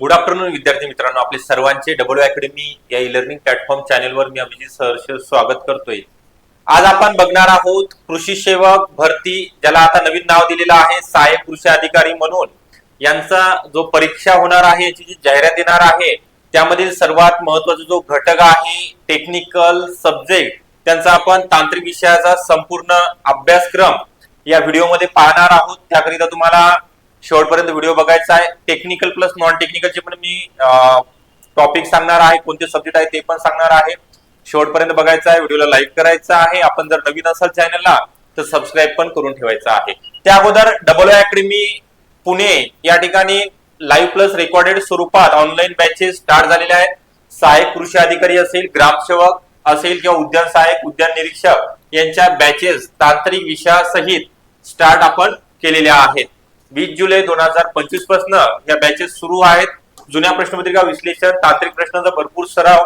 Good afternoon विद्यार्थी मित्रांनो. आपले सर्वांचे डब्ल्यू अकॅडमी या ई लर्निंग प्लॅटफॉर्म चॅनेलवर मी अभिजित सहर्ष स्वागत करतोय. आज आपण बघणार आहोत कृषी सेवक भरती ज्याला आता नवीन नाव दिलेलं आहे सहाय्यक कृषी अधिकारी म्हणून. यांचा जो परीक्षा होणार आहे याची जी जाहिरात येणार आहे त्यामधील सर्वात महत्त्वाचा जो घटक आहे टेक्निकल सब्जेक्ट त्यांचा आपण तांत्रिक विषयाचा संपूर्ण अभ्यासक्रम या व्हिडिओमध्ये पाहणार आहोत. त्याकरिता तुम्हाला शेवटपर्यंत व्हिडिओ बघायचा आहे. टेक्निकल प्लस नॉन टेक्निकलचे पण मी टॉपिक सांगणार आहे. कोणते सब्जेक्ट आहे ते पण सांगणार आहे. शेवटपर्यंत बघायचं आहे. व्हिडिओला लाईक करायचा आहे. आपण जर नवीन असाल चॅनलला तर सबस्क्राईब पण करून ठेवायचं आहे. त्या अगोदर डबल अकॅडमी पुणे या ठिकाणी लाईव्ह प्लस रेकॉर्डेड स्वरूपात ऑनलाईन बॅचेस स्टार्ट झालेल्या आहेत. सहाय्यक कृषी अधिकारी असेल ग्रामसेवक असेल किंवा उद्यान सहाय्यक उद्यान निरीक्षक यांच्या बॅचेस तांत्रिक विषयासहित स्टार्ट आपण केलेल्या आहेत. वीस जुलै दोन हजार पंचवीसपासून या बॅचेस सुरू आहेत. जुन्या प्रश्नपत्रिका विश्लेषण तांत्रिक प्रश्नांचा भरपूर सराव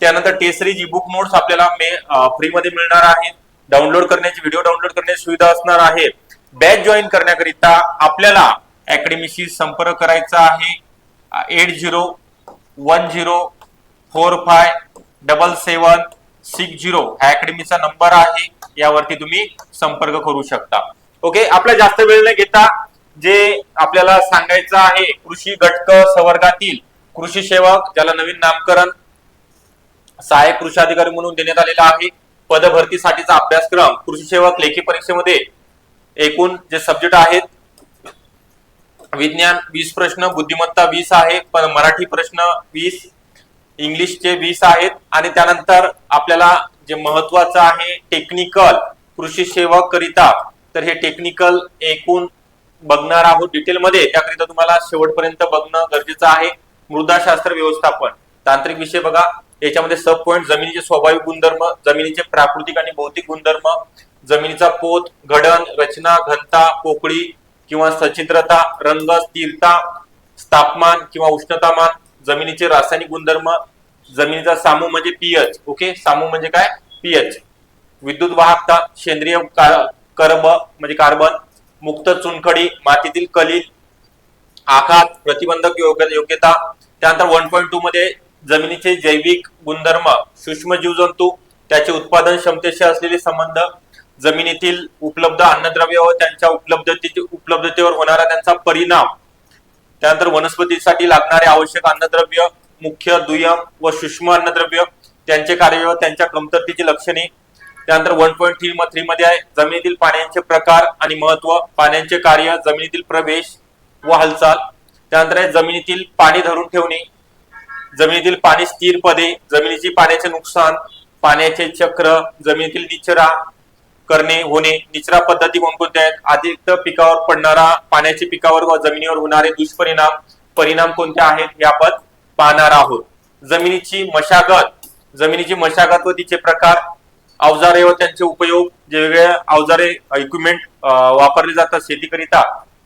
त्यानंतर test series e book notes आपल्याला मे फ्री मध्ये मिळणार आहेत. डाउनलोड करण्याची व्हिडिओ डाउनलोड करण्याची सुविधा असणार आहे. बॅच जॉईन करण्याकरिता आपल्याला अकॅडमीशी संपर्क करायचा आहे. Eight zero one zero four five double seven six zero हा अकॅडमीचा नंबर आहे. यावरती तुम्ही संपर्क करू शकता. ओके आपला जास्त वेळ न घेता जे आपल्याला सांगायचं आहे कृषी घटक संवर्गातील कृषी सेवक ज्याला नवीन नामकरण सहाय्यक कृषी अधिकारी म्हणून देण्यात आलेला आहे. पदभरतीसाठीचा अभ्यासक्रम कृषी सेवक लेखी परीक्षेमध्ये एकूण जे सब्जेक्ट आहेत विज्ञान वीस प्रश्न बुद्धिमत्ता वीस आहे पण मराठी प्रश्न वीस इंग्लिशचे वीस आहेत आणि त्यानंतर आपल्याला जे महत्वाचं आहे टेक्निकल कृषी सेवक करिता तर हे टेक्निकल एकूण बघणार आहोत डिटेलमध्ये त्याकरिता तुम्हाला शेवटपर्यंत बघणं गरजेचं आहे. मृदाशास्त्र व्यवस्थापन. तांत्रिक विषय बघा. याच्यामध्ये सब पॉइंट जमिनीचे स्वाभाविक गुणधर्म जमिनीचे प्राकृतिक आणि भौतिक गुणधर्म जमिनीचा पोत घडण रचना घनता पोकळी किंवा सचित्रता रंग स्थिरता तापमान किंवा उष्णतामान जमिनीचे रासायनिक गुणधर्म जमिनीचा सामू म्हणजे पीएच ओके सामू म्हणजे काय? पीएच विद्युत वाहकता सेंद्रिय का- कर्ब म्हणजे कार्बन मुक्त चुनखडी मातीतील कलील आघात प्रतिबंधक योग्य- योग्यता. त्यानंतर वन पॉईंट टू मध्ये जमिनीचे जैविक गुणधर्म सूक्ष्म जीवजंतू त्याचे उत्पादन क्षमतेशी असलेले संबंध जमिनीतील उपलब्ध अन्नद्रव्य व त्यांच्या उपलब्धते उपलब्धतेवर होणारा त्यांचा परिणाम. त्यानंतर वनस्पतीसाठी लागणारे आवश्यक अन्नद्रव्य मुख्य दुय्यम व सूक्ष्म अन्नद्रव्य त्यांचे कार्य व त्यांच्या कमतरतेची लक्षणे त्यानंतर वन पॉईंट थ्री थ्री मध्ये आहे. जमिनीतील पाण्याचे प्रकार आणि महत्त्व पाण्याचे कार्य जमिनीतील प्रवेश व हालचाल. त्यानंतर आहे जमिनीतील पाणी धरून ठेवणे. जमिनीतील पाणी स्थिर पदे जमिनीची पाण्याचे नुकसान पाण्याचे चक्र जमिनीतील निचरा करणे होणे. निचरा पद्धती कोणकोणत्या आहेत? अतिरिक्त पिकावर पडणारा पाण्याचे पिकावर व जमिनीवर होणारे दुष्परिणाम परिणाम कोणते आहेत हे आपण पाहणार आहोत. जमिनीची मशागत. जमिनीची मशागत व तिचे प्रकार अवजारे व त्यांचे उपयोग जे वेगळे अवजारे इक्विपमेंट वापरले जातात शेतीकरिता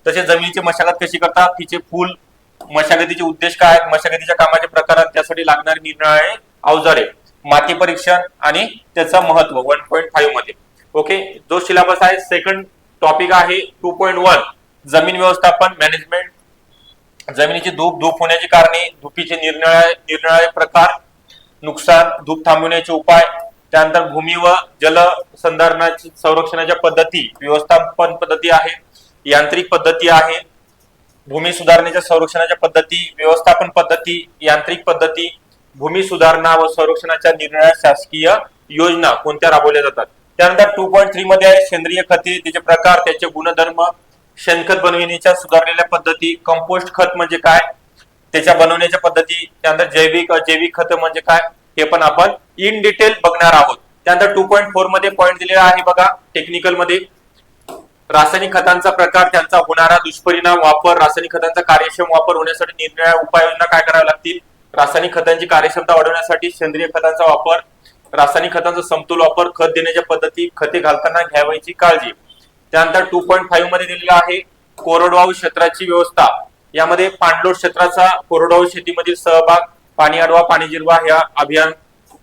तसे जमिनीची मशागत कशी करतात तिचे फुल मशागतीचे उद्देश काय आहेत मशागतीच्या कामाचे प्रकार आहेत त्यासाठी लागणारे निरनिराळे अवजारे माती परीक्षण आणि त्याचं महत्त्व वन पॉईंट फाईव्हमध्ये. ओके जो सिलेबस आहे सेकंड टॉपिक आहे टू पॉईंट वन जमीन व्यवस्थापन मॅनेजमेंट जमिनीची धूप धूप होण्याची कारणे धुपीचे निरनिराळे निरनिराळे प्रकार नुकसान धूप थांबवण्याचे उपाय त्यानंतर भूमी व जल संधारणाची संरक्षणाच्या पद्धती व्यवस्थापन पद्धती आहे यांत्रिक पद्धती आहे भूमी सुधारणेच्या संरक्षणाच्या पद्धती व्यवस्थापन पद्धती यांत्रिक पद्धती भूमी सुधारणा व संरक्षणाच्या निरनिराळ्या शासकीय योजना कोणत्या राबवल्या जातात? त्यानंतर टू पॉईंट थ्री मध्ये आहे सेंद्रिय खते त्याचे प्रकार त्याचे गुणधर्म शेणखत बनविण्याच्या सुधारलेल्या पद्धती कंपोस्ट खत म्हणजे काय? त्याच्या बनवण्याच्या पद्धती त्यानंतर जैविक अजैविक खत म्हणजे काय? हे पण आपण इन डिटेल बघणार आहोत. त्यानंतर टू पॉईंट फोरमध्ये पॉईंट दिलेला आहे बघा टेक्निकलमध्ये. रासायनिक खतांचा प्रकार त्यांचा होणारा दुष्परिणाम वापर रासायनिक खतांचा कार्यक्षम वापर होण्यासाठी निरनिराळ्या उपाययोजना काय कराव्या लागतील? रासायनिक खतांची कार्यक्षमता वाढवण्यासाठी सेंद्रिय खतांचा वापर रासायनिक खतांचा समतोल वापर खत देण्याच्या पद्धती खते घालताना घ्यावायची काळजी. त्यानंतर टू पॉईंट फाईव्हमध्ये दिलेला आहे कोरडवाहू क्षेत्राची व्यवस्था. यामध्ये पाणलोट क्षेत्राचा कोरडवाहू शेतीमधील सहभाग पाणी अडवा पाणी जिरवा ह्या अभियान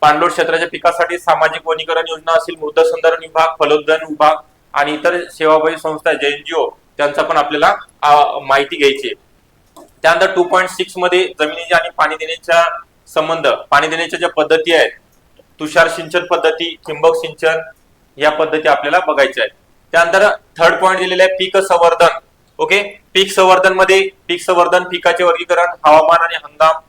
पाणलोट क्षेत्राच्या पिकासाठी सामाजिक वनीकरण योजना असेल मृदा संधारण विभाग फलोद्यान विभाग आणि इतर सेवाभावी संस्था जे एनजीओ त्यांचा पण आपल्याला माहिती घ्यायची त्यानंतर टू पॉईंट सिक्समध्ये जमिनीच्या आणि पाणी देण्याच्या संबंध पाणी देण्याच्या ज्या पद्धती आहेत तुषार सिंचन पद्धती ठिंबक सिंचन या पद्धती आपल्याला बघायच्या आहेत. त्यानंतर थर्ड पॉईंट दिलेला आहे पीक संवर्धन ओके पीक संवर्धनमध्ये पीक संवर्धन पिकाचे वर्गीकरण हवामान आणि हंगाम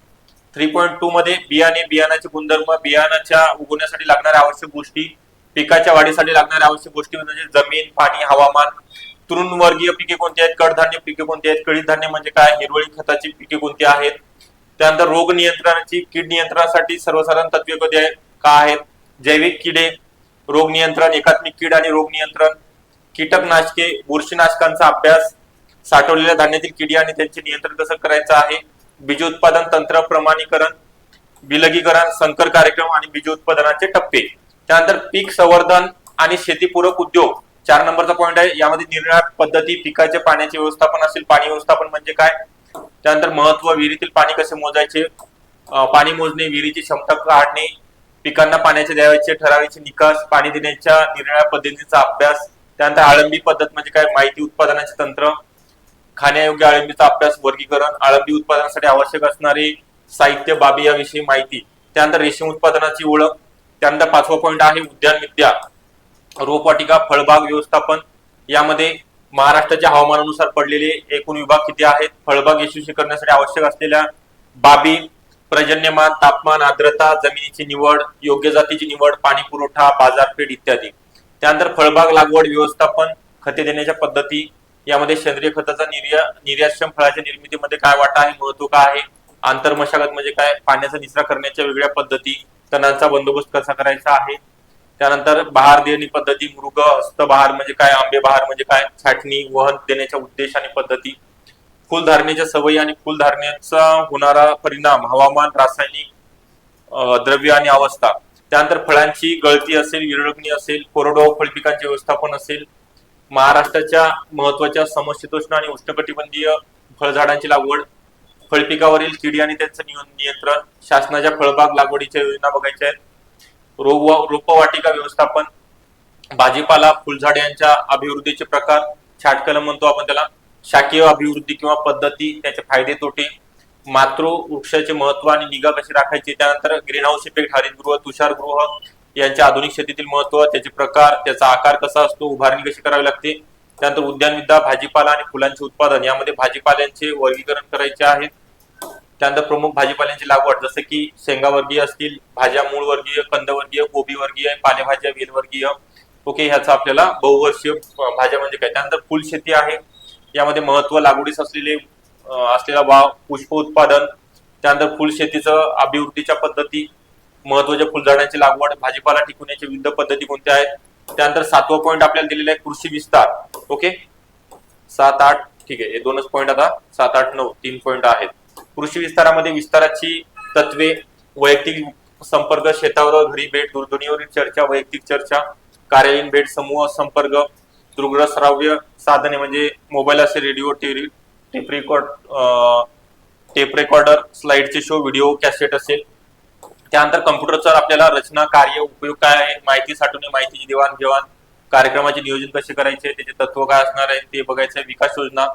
थ्री पॉईंट टू मध्ये बियाणे बियाणाचे गुणधर्म बियाणाच्या उगवण्यासाठी लागणाऱ्या आवश्यक गोष्टी पिकाच्या वाढीसाठी लागणाऱ्या आवश्यक गोष्टी म्हणजे जमीन पाणी हवामान. तृणवर्गीय पिके कोणती आहेत? कडधान्य पिके कोणती आहेत? कडधान्य म्हणजे काय? हिरवळी खताची पिके कोणती आहेत? त्यानंतर रोग नियंत्रणाची कीड नियंत्रणासाठी सर्वसाधारण तत्वे कधी आहेत? का आहेत? जैविक किडे रोग नियंत्रण एकात्मिक कीड आणि रोग नियंत्रण कीटकनाशके बुरशीनाशकांचा अभ्यास साठवलेल्या धान्यातील किडी आणि त्यांचे नियंत्रण कसं करायचं आहे? बीज उत्पादन तंत्र प्रमाणीकरण विलगीकरण संकर कार्यक्रम आणि बीज उत्पादनाचे टप्पे. त्यानंतर पीक संवर्धन आणि शेतीपूरक उद्योग. चार नंबरचा पॉईंट आहे. यामध्ये निर्णय पद्धती पिकाचे पाण्याचे व्यवस्थापन असेल पाणी व्यवस्थापन म्हणजे काय? त्यानंतर महत्त्व विहिरीतील पाणी कसे मोजायचे? पाणी मोजणे विहिरीची क्षमता काढणे पिकांना पाण्याचे द्यावयाचे ठरावीचे निकास पाणी देण्याच्या निर्णय पद्धतीचा अभ्यास. त्यानंतर आळंबी पद्धत म्हणजे काय? माहिती उत्पादनाचे तंत्र. खाण्यायोग्य आळंबीचा अभ्यास वर्गीकरण आळंबी उत्पादनासाठी आवश्यक असणारे साहित्य बाबी याविषयी माहिती. त्यानंतर रेशीम उत्पादनाची ओळख. त्यानंतर पाचवा पॉईंट आहे उद्यान विद्या. रोपवाटिका फळबाग व्यवस्थापन. यामध्ये महाराष्ट्राच्या हवामानानुसार पडलेले एकूण विभाग किती आहेत? फळबाग यशस्वी करण्यासाठी आवश्यक असलेल्या बाबी पर्जन्यमान तापमान आर्द्रता जमिनीची निवड योग्य जातीची निवड पाणी पुरवठा बाजारपेठ इत्यादी. त्यानंतर फळबाग लागवड व्यवस्थापन खते देण्याच्या पद्धती यामध्ये सेंद्रिय खताचा निर्या निर्यातक्षम फळाच्या निर्मितीमध्ये काय वाटा आहे महत्त्व काय आहे आंतरमशागत म्हणजे काय पाण्याचा निचरा करण्याच्या वेगळ्या पद्धती तणांचा बंदोबस्त कसा करायचा आहे त्यानंतर बहार देणी पद्धती मृग हस्तबहार म्हणजे काय आंबे बहार म्हणजे काय छाटणी वहन देण्याच्या उद्देश आणि पद्धती फुलधारणेच्या सवयी आणि फुलधारणेचा होणारा परिणाम हवामान रासायनिक द्रव्य आणि अवस्था त्यानंतर फळांची गळती असेल विरळगणी असेल कोरडवाहू फळपिकांचे व्यवस्थापन असेल महाराष्ट्राच्या महत्त्वाच्या समशीतोष्ण आणि उष्णकटिबंधीय फळझाडांची लागवड फळपिकावरील किडी आणि त्यांचं नियंत्रण शासनाच्या फळबाग लागवडीच्या योजना बघायच्या आहेत. रोग रोपवाटिका व्यवस्थापन भाजीपाला फुलझाड यांच्या अभिवृद्धीचे प्रकार छाटकलम म्हणतो आपण त्याला. शाकीय अभिवृद्धी किंवा पद्धती त्याचे फायदे तोटे मातृ वृक्षाचे महत्त्व आणि निगा कशी राखायची त्यानंतर ग्रीन हाऊस इफेक्ट हरितगृह तुषारगृह यांच्या आधुनिक शेतीतील महत्त्व त्याचे प्रकार त्याचा आकार कसा असतो उभारणी कशी करावी लागते त्यानंतर उद्यानविद्या भाजीपाला आणि फुलांचे उत्पादन यामध्ये भाजीपाल्यांचे वर्गीकरण करायचे आहेत त्यानंतर प्रमुख भाजीपाल्यांची लागवड जसं की शेंगावर्गीय असतील भाज्या मूळवर्गीय कंदवर्गीय कोबीवर्गीय पालेभाज्या वेलवर्गीय ओके ह्याचा आपल्याला बहुवर्षीय भाज्या म्हणजे काय? त्यानंतर फुलशेती आहे. यामध्ये महत्त्व लागवडीस असलेले असलेला वाव पुष्प उत्पादन त्यानंतर फुलशेतीचं अभिवृद्धीच्या पद्धती महत्त्वाच्या फुलझाडांची लागवड भाजीपाला टिकवण्याच्या विविध पद्धती कोणत्या आहेत? त्यानंतर सातवा पॉईंट आपल्याला दिलेला आहे कृषी विस्तार. ओके सात आठ ठीक आहे. हे दोनच पॉईंट आता सात आठ नऊ तीन पॉईंट आहेत. कृषी विस्तारामध्ये विस्ताराची तत्वे वैयक्तिक संपर्क शेतावर घरी भेट दूरध्वनीवरील चर्चा वैयक्तिक चर्चा कार्यालयीन भेट समूह संपर्क दृग्र श्राव्य साधने म्हणजे मोबाईल असेल रेडिओ टेरी टेप रेकॉर्ड टेप रेकॉर्डर स्लाइडचे शो व्हिडिओ कॅसेट असेल त्यानंतर कम्प्युटरचा आपल्याला रचना कार्य उपयोग काय आहे माहिती साठवणे माहितीची देवाणघेवाण कार्यक्रमाचे नियोजन कसे करायचे त्याचे तत्व काय असणार आहे ते बघायचं आहे. विकास योजना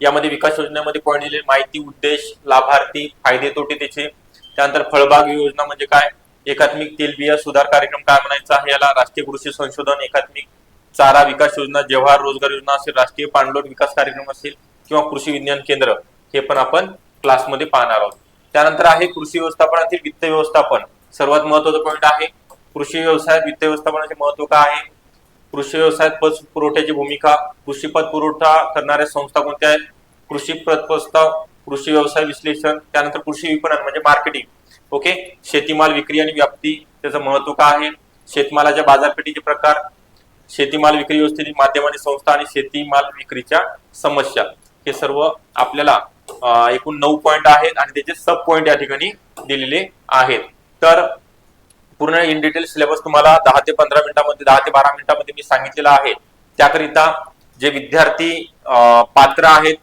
यामध्ये विकास योजनेमध्ये पॉईंट दिले माहिती उद्देश लाभार्थी फायदे तोटे त्याचे. त्यानंतर फळबाग योजना म्हणजे काय? एकात्मिक तेलबिया सुधार कार्यक्रम काय म्हणायचा आहे याला? राष्ट्रीय कृषी संशोधन एकात्मिक चारा विकास योजना जवाहर रोजगार योजना असेल राष्ट्रीय पाणलोट विकास कार्यक्रम असेल किंवा कृषी विज्ञान केंद्र हे पण आपण क्लासमध्ये पाहणार आहोत. त्यानंतर आहे कृषी व्यवस्थापनातील वित्त व्यवस्थापन. सर्वात महत्त्वाचा पॉईंट आहे कृषी व्यवसायात वित्त व्यवस्थापनाचे महत्त्व काय आहे? कृषी व्यवसायात पत पुरवठ्याची भूमिका कृषी पत पुरवठा करणाऱ्या संस्था कोणत्या आहेत? कृषी प्रस्ताव कृषी व्यवसाय विश्लेषण त्यानंतर कृषी विपणन म्हणजे मार्केटिंग. ओके? शेतीमाल विक्री आणि व्याप्ती त्याचं महत्त्व काय आहे? शेतमालाच्या बाजारपेठेचे प्रकार शेतीमाल विक्री व्यवस्थेतील माध्यम आणि संस्था आणि शेतीमाल विक्रीच्या समस्या. हे सर्व आपल्याला एकूण नऊ पॉईंट आहेत आणि त्याचे सब पॉईंट या ठिकाणी दिलेले आहेत. तर पूर्ण इन डिटेल सिलेबस तुम्हाला दहा ते पंधरा मिनिटांमध्ये दहा ते बारा मिनिटांमध्ये मी सांगितलेला आहे. त्याकरिता जे विद्यार्थी पात्र आहेत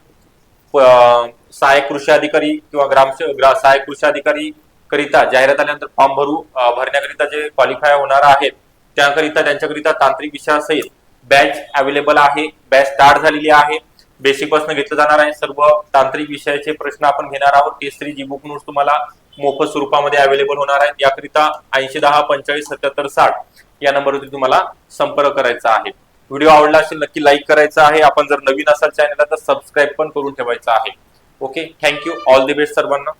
सहाय्यक कृषी अधिकारी किंवा ग्राम सहाय्यक कृषी अधिकारी करिता जाहिरात आल्यानंतर फॉर्म भरू भरण्याकरिता जे क्वालिफाय होणार आहेत त्याकरिता त्यांच्याकरिता तांत्रिक विषयासहित बॅच अवेलेबल आहे बॅच स्टार्ट झालेली आहे. बेसिकपासून घेतलं जाणार आहे. सर्व तांत्रिक विषयाचे प्रश्न आपण घेणार आहोत. केसरी जी बुक नोट्स तुम्हाला मोफत स्वरूपामध्ये अवेलेबल होणार आहेत. याकरिता ऐंशी दहा पंचेचाळीस सत्याहत्तर साठ या नंबरवरती तुम्हाला संपर्क करायचा आहे. व्हिडिओ आवडला असेल नक्की लाईक करायचा आहे. आपण जर नवीन असाल चॅनलला तर सबस्क्राईब पण करून ठेवायचा आहे. Okay thank you all the best सर्वांना.